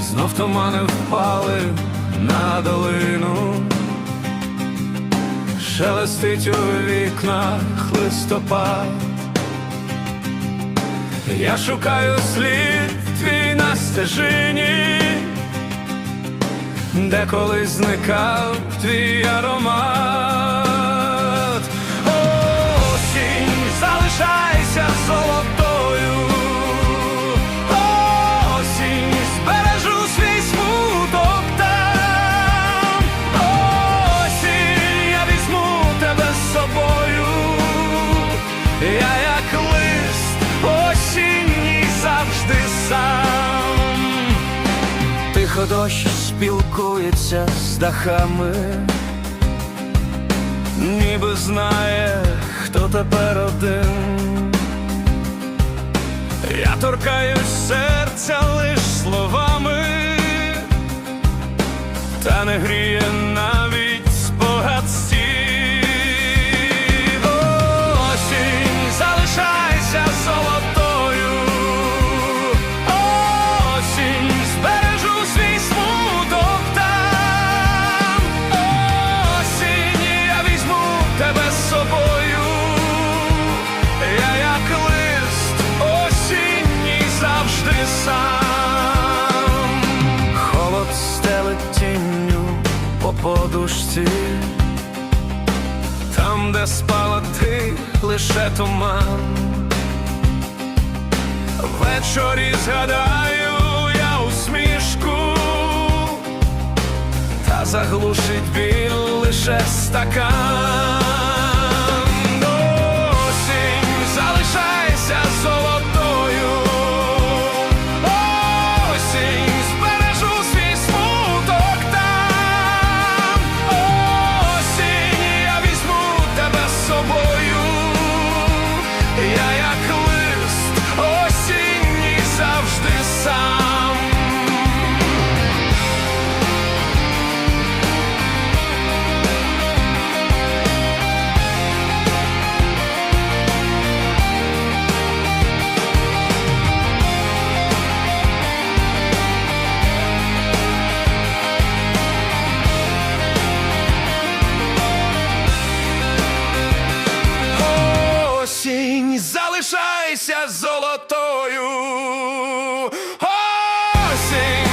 знов тумани впали на долину, шелестить у вікнах листопад. Я шукаю слід твій на стежині, де колись зникав твій аромат. Тихо дощ спілкується з дахами, ніби знає, хто тепер один. Я торкаюсь серця лиш словами, та не гріє навіть спогад по подушці. Там, де спала ти, лише туман. ввечорі згадаю я усмішку, та заглушить біль лише стакан. Я як Милуйся золотою. Осінь!